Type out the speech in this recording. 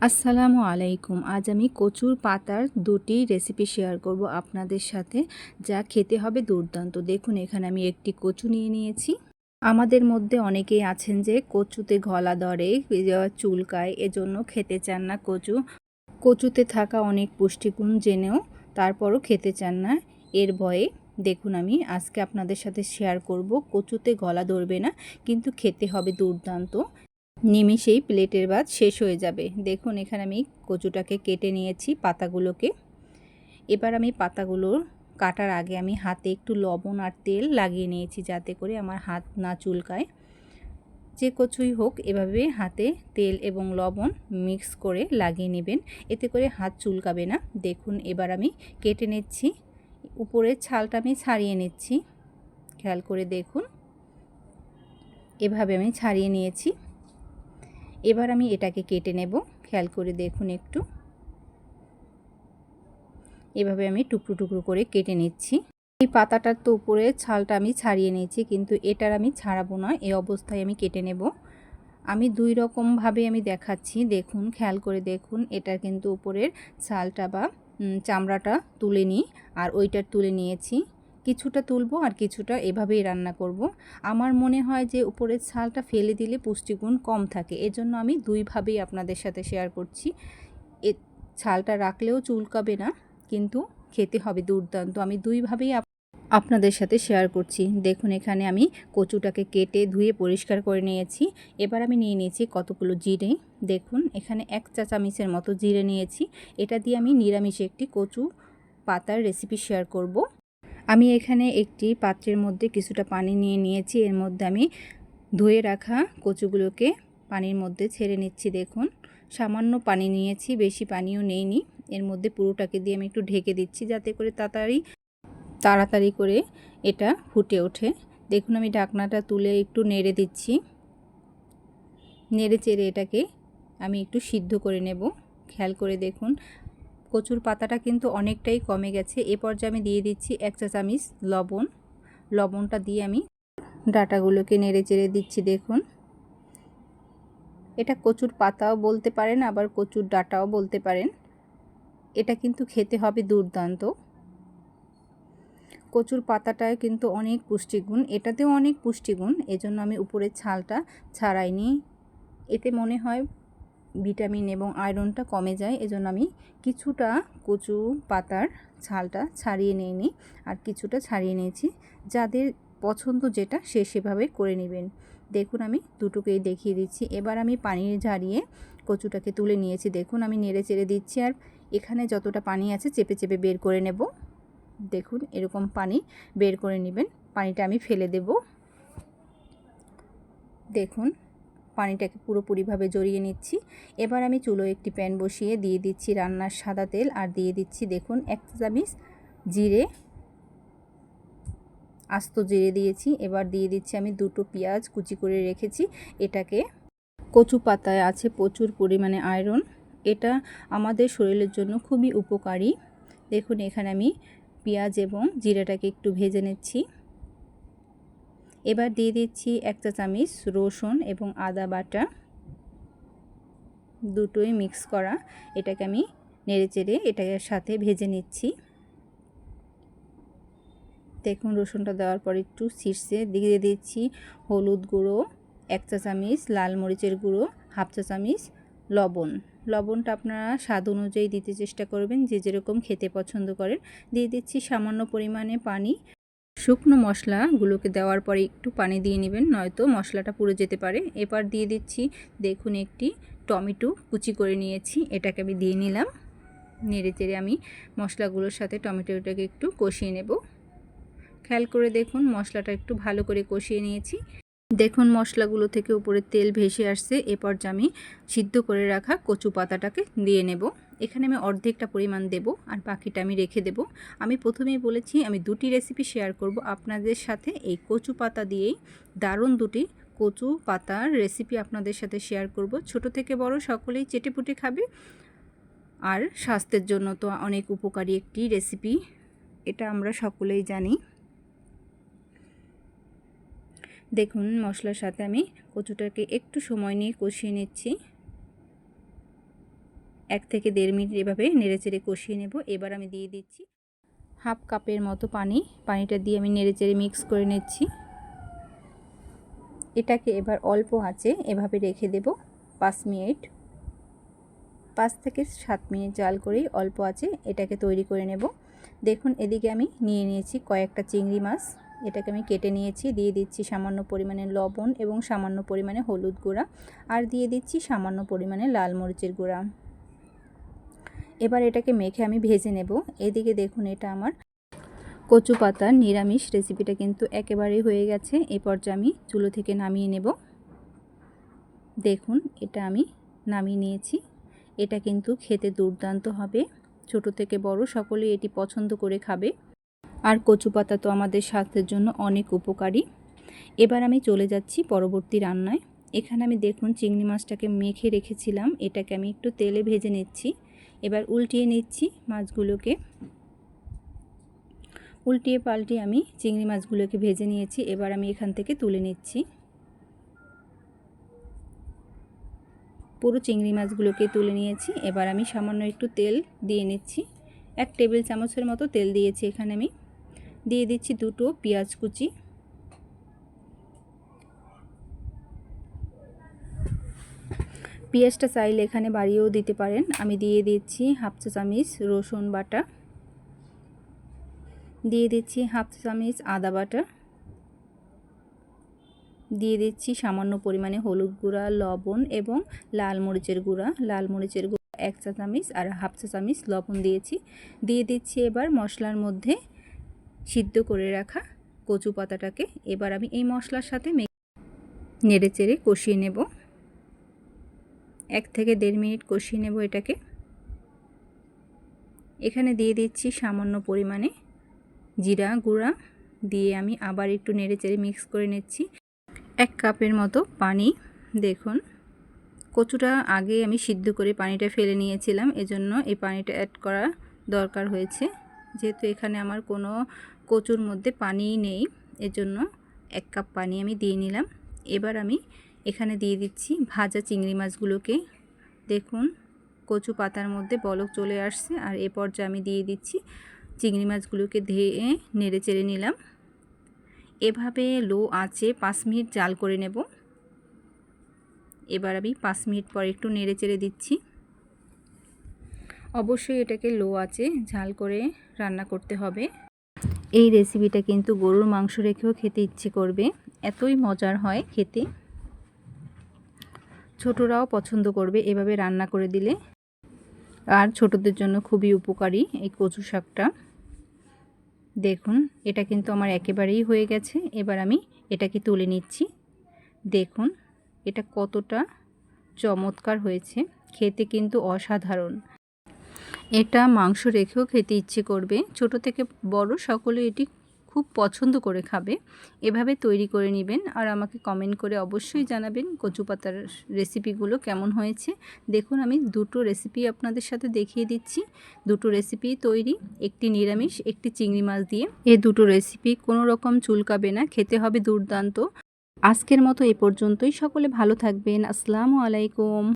আসসালামু আলাইকুম। আজ আমি কচুর পাতার দুটি রেসিপি শেয়ার করব আপনাদের সাথে, যা খেতে হবে দুর্দান্ত। দেখুন, এখানে আমি একটি কচু নিয়ে নিয়েছি। আমাদের মধ্যে অনেকেই আছেন যে কচুতে গলা ধরে চুলকায়, এজন্য খেতে চান না কচু। কচুতে থাকা অনেক পুষ্টিগুণ জেনেও তারপরও খেতে চান না। এর ভয়ে, দেখুন আমি আজকে আপনাদের সাথে শেয়ার করব, কচুতে গলা ধরবে না, কিন্তু খেতে হবে দুর্দান্ত। নিমিষেই প্লেটের ভাত শেষ হয়ে যাবে। দেখুন, এখানে আমি কচুটাকে কেটে নিয়েছি পাতাগুলোকে। এবার আমি পাতাগুলো কাটার আগে আমি হাতে একটু লবণ আর তেল লাগিয়ে নিয়েছি যাতে করে আমার হাত না চুলকায়। যে কচুই হোক, এভাবে হাতে তেল এবং লবণ মিক্স করে লাগিয়ে নেবেন। এতে করে হাত চুলকাবে না। দেখুন, এবার আমি কেটে নিচ্ছি। উপরের ছালটা আমি ছাড়িয়ে নিচ্ছি। খেয়াল করে দেখুন। এভাবে আমি ছাড়িয়ে নিয়েছি। এবার আমি এটাকে কেটে নেব। খেয়াল করে দেখুন একটু। এভাবে আমি টুকরো টুকরো করে কেটে নিচ্ছি। এই পাতাটার তো উপরে ছালটা আমি ছাড়িয়ে নিয়েছি, কিন্তু এটার আমি ছাড়াবো না, এই অবস্থায় আমি কেটে নেব। আমি দুই রকমভাবে আমি দেখাচ্ছি, দেখুন, খেয়াল করে দেখুন, এটার কিন্তু উপরের ছালটা বা চামড়াটা তুলে নিই, আর ওইটার তুলে নিয়েছি। কিছুটা তুলবো আর কিছুটা এভাবেই রান্না করব। আমার মনে হয় যে উপরের ছালটা ফেলে দিলে পুষ্টিগুণ কম থাকে। এজন্য আমি দুইভাবেই আপনাদের সাথে শেয়ার করছি। এ ছালটা রাখলেও চুলকাবে না, কিন্তু খেতে হবে দুর্দান্ত। আমি দুইভাবেই আপনাদের সাথে শেয়ার করছি। দেখুন, এখানে আমি কচুটাকে কেটে ধুয়ে পরিষ্কার করে নিয়েছি। এবার আমি নিয়ে নিয়েছি কতগুলো জিরে। দেখুন, এখানে এক চা চামিচের মতো জিরে নিয়েছি। এটা দিয়ে আমি নিরামিষে একটি কচু পাতার রেসিপি শেয়ার করব। আমি এখানে একটি পাত্রের মধ্যে কিছুটা পানি নিয়ে নিয়েছি। এর মধ্যে আমি ধুয়ে রাখা কচুগুলোকে পানির মধ্যে ছেড়ে নিচ্ছি, দেখুন। সামান্য পানি নিয়েছি, বেশি পানিও নেইনি। এর মধ্যে পুরোটাকে দিয়ে আমি একটু ঢেকে দিচ্ছি যাতে করে তাড়াতাড়ি তাড়াতাড়ি করে এটা ফুটে ওঠে। দেখুন, আমি ঢাকনাটা তুলে একটু নেড়ে দিচ্ছি। নেড়ে চেড়ে এটাকে আমি একটু সিদ্ধ করে নেব। খেয়াল করে দেখুন কচুর পাতাটা কিন্তু অনেকটাই কমে গেছে। এ পর্যায়ে আমি দিয়ে দিচ্ছি এক চা চামিচ লবণ। লবণটা দিয়ে আমি ডাটাগুলোকে নেড়ে চেড়ে দিচ্ছি, দেখুন। এটা কচুর পাতাও বলতে পারেন, আবার কচুর ডাটাও বলতে পারেন। এটা কিন্তু খেতে হবে দুর্দান্ত। কচুর পাতাটায় কিন্তু অনেক পুষ্টিগুণ, এটাতেও অনেক পুষ্টিগুণ। এজন্য আমি উপরের ছালটা ছাড়াইনি। এতে মনে হয় ভিটামিন এবং আয়রনটা কমে যায়, এজন্য আমি কিছুটা কচু পাতার ছালটা ছাড়িয়ে নিইনি আর কিছুটা ছাড়িয়ে নিয়েছি। যাদের পছন্দ যেটা, সে সেভাবে করে নেবেন। দেখুন আমি দুটোকেই দেখিয়ে দিচ্ছি। এবার আমি পানি ঝারিয়ে কচুটাকে তুলে নিয়েছি। দেখুন আমি নেড়ে চেড়ে দিচ্ছি আর এখানে যতটা পানি আছে চেপে চেপে বের করে নেব। দেখুন এরকম পানি বের করে নেবেন। পানিটা আমি ফেলে দেব। দেখুন পানিটাকে পুরোপুরিভাবে জড়িয়ে নিচ্ছি। এবার আমি চুলো একটি প্যান বসিয়ে দিয়ে দিচ্ছি রান্নার সাদা তেল আর দিয়ে দিচ্ছি দেখুন এক চামিচ জিরে। আস্ত জিরে দিয়েছি। এবার দিয়ে দিচ্ছি আমি দুটো পেঁয়াজ কুচি করে রেখেছি। এটাকে কচু পাতায় আছে প্রচুর পরিমাণে আয়রন। এটা আমাদের শরীরের জন্য খুবই উপকারী। দেখুন এখানে আমি পেঁয়াজ এবং জিরাটাকে একটু ভেজে নিচ্ছি। এবার দিয়ে দিচ্ছি এক চা চামিচ রসুন এবং আদা বাটা। দুটোই মিক্স করা। এটাকে আমি নেড়ে চেড়ে এটার সাথে ভেজে নিচ্ছি। দেখুন, রসুনটা দেওয়ার পর একটু শীর্ষে দিয়ে দিচ্ছি হলুদ গুঁড়ো, এক চা চামিচ লাল মরিচের গুঁড়ো, হাফ চা চামিচ লবণ। লবণটা আপনারা স্বাদ অনুযায়ী দিতে চেষ্টা করবেন, যে যেরকম খেতে পছন্দ করেন। দিয়ে দিচ্ছি সামান্য পরিমাণে পানি। শুকনো মশলাগুলোকে দেওয়ার পরে একটু পানি দিয়ে নেবেন, নয়তো মশলাটা পুড়ে যেতে পারে। এবার দিয়ে দিচ্ছি, দেখুন একটি টমেটো কুচি করে নিয়েছি, এটাকে আমি দিয়ে নিলাম। নেড়ে চেড়ে আমি মশলাগুলোর সাথে টমেটোটাকে একটু কষিয়ে নেব। খেয়াল করে দেখুন, মশলাটা একটু ভালো করে কষিয়ে নিয়েছি। দেখুন, মশলাগুলো থেকে উপরে তেল ভেসে আসছে, এরপর আমি সিদ্ধ করে রাখা কচু পাতাটাকে দিয়ে নেব। এখানে আমি অর্ধেকটা পরিমাণ দেব আর বাকিটা আমি রেখে দেব। আমি প্রথমেই বলেছি আমি দুটি রেসিপি শেয়ার করব আপনাদের সাথে। এই কচু পাতা দিয়েই দারুণ দুটি কচু পাতার রেসিপি আপনাদের সাথে শেয়ার করব। ছোট থেকে বড় সকলেই চেটেপুটে খাবে। আর স্বাস্থ্যের জন্য তো অনেক উপকারী একটি রেসিপি এটা আমরা সকলেই জানি। দেখুন মশলার সাথে আমি কচুটাকে একটু সময় নিয়ে কষিয়ে নিচ্ছি। এক থেকে দেড় মিনিট এভাবে নেড়েচেড়ে কষিয়ে নেব। এবার আমি দিয়ে দিচ্ছি হাফ কাপের মতো পানি। পানিটা দিয়ে আমি নেড়েচেড়ে মিক্স করে নিচ্ছি। এটাকে এবার অল্প আঁচে এভাবে রেখে দেব পাঁচ মিনিট। পাঁচ থেকে সাত মিনিট জাল করেই অল্প আছে এটাকে তৈরি করে নেব। দেখুন, এদিকে আমি নিয়ে নিয়েছি কয়েকটা চিংড়ি মাছ। এটাকে আমি কেটে নিয়েছি, দিয়ে দিচ্ছি সামান্য পরিমাণে লবণ এবং সামান্য পরিমাণে হলুদ গুঁড়া। আর দিয়ে দিচ্ছি সামান্য পরিমাণে লাল মরিচের গুঁড়া। এবার এটাকে মেখে আমি ভেজে নেব। এদিকে দেখুন, এটা আমার কচু পাতার নিরামিষ রেসিপিটা কিন্তু একেবারেই হয়ে গেছে। এই পর্যায়ে আমি চুলো থেকে নামিয়ে নেব। দেখুন, এটা আমি নামিয়ে নিয়েছি। এটা কিন্তু খেতে দুর্দান্ত হবে। ছোট থেকে বড় সকলেই এটি পছন্দ করে খাবে। আর কচু পাতা তো আমাদের স্বাস্থ্যের জন্য অনেক উপকারী। এবার আমি চলে যাচ্ছি পরবর্তী রান্নায়। এখানে আমি দেখুন, চিংড়ি মাছটাকে মেখে রেখেছিলাম। এটাকে আমি একটু তেলে ভেজে নিচ্ছি। এবার উল্টিয়ে নিচ্ছি মাছগুলোকে। উল্টিয়ে পাল্টিয়ে আমি চিংড়ি মাছগুলোকে ভেজে নিয়েছি, এবার আমি এখান থেকে তুলে নিচ্ছি। পুরো চিংড়ি মাছগুলোকে তুলে নিয়েছি, এবার আমি সামান্য একটু তেল দিয়ে নিচ্ছি। এক টেবিল চামচের মতো তেল দিয়েছি এখানে আমি। দিয়ে দিচ্ছি দুটো পেঁয়াজ কুচি। পেঁয়াজটা চাইলে এখানে বাড়িয়েও দিতে পারেন। আমি দিয়ে দিচ্ছি হাফ চা চামিচ রসুন বাটা। দিয়ে দিচ্ছি হাফ চা চামিচ আদা বাটা। দিয়ে দিচ্ছি সামান্য পরিমাণে হলুদ গুঁড়া, লবণ এবং লাল মরিচের গুঁড়া। লাল মরিচের গুঁড়া এক চা চামিচ আর হাফ চা চামিচ লবণ দিয়েছি। দিয়ে দিচ্ছি এবার মশলার মধ্যে সিদ্ধ করে রাখা কচু পাতাটাকে এবার আমি এই মশলার সাথে নেড়ে চেড়ে কষিয়ে নেব। এক থেকে দেড় মিনিট কষিয়ে নেব এটাকে। এখানে দিয়ে দিচ্ছি সামান্য পরিমাণে জিরা গুঁড়া দিয়ে আমি আবার একটু নেড়ে চেড়ে মিক্স করে নিচ্ছি। এক কাপের মতো পানি, দেখুন। কচুটা আগে আমি সিদ্ধ করে পানিটা ফেলে নিয়েছিলাম, এজন্য এই পানিটা অ্যাড করা দরকার হয়েছে। যেহেতু এখানে আমার কোনো কচুর মধ্যে পানিই নেই, এজন্য এক কাপ পানি আমি দিয়ে নিলাম। এবার আমি এখানে দিয়ে দিচ্ছি ভাজা চিংড়ি মাছগুলোকে। দেখুন, কচু পাতার মধ্যে বলক চলে আসছে আর এ পর্যায়ে আমি দিয়ে দিচ্ছি চিংড়ি মাছগুলোকে ধেয়ে নেড়ে চেড়ে নিলাম। এভাবে লো আঁচে পাঁচ মিনিট জাল করে নেব। এবার আমি পাঁচ মিনিট পর একটু নেড়ে চেড়ে দিচ্ছি। অবশ্যই এটাকে লো আছে ঝাল করে রান্না করতে হবে। এই রেসিপিটা কিন্তু গরুর মাংস রেখেও খেতে ইচ্ছে করবে। এতই মজার হয় খেতে। ছোটরাও পছন্দ করবে এভাবে রান্না করে দিলে। আর ছোটদের জন্য খুবই উপকারী এই কচু শাকটা। দেখুন, এটা কিন্তু আমার একেবারেই হয়ে গেছে। এবার আমি এটাকে তুলে নিচ্ছি। দেখুন, এটা কতটা চমৎকার হয়েছে। খেতে কিন্তু অসাধারণ। এটা মাংস রেখেও খেতে ইচ্ছে করবে। ছোট থেকে বড় সকলে এটি খুব পছন্দ করে খাবে, এভাবে তৈরি করে নেবেন। আর আমাকে কমেন্ট করে অবশ্যই জানাবেন কচু পাতার রেসিপিগুলো কেমন হয়েছে। দেখুন, আমি দুটো রেসিপি আপনাদের সাথে দেখিয়ে দিচ্ছি। দুটো রেসিপি তৈরি, একটি নিরামিষ, একটি চিংড়ি মাছ দিয়ে। এই দুটো রেসিপি কোনো রকম চুলকাবে না, খেতে হবে দুর্দান্ত। আজকের মতো এ পর্যন্তই। সকলে ভালো থাকবেন। আসসালামু আলাইকুম।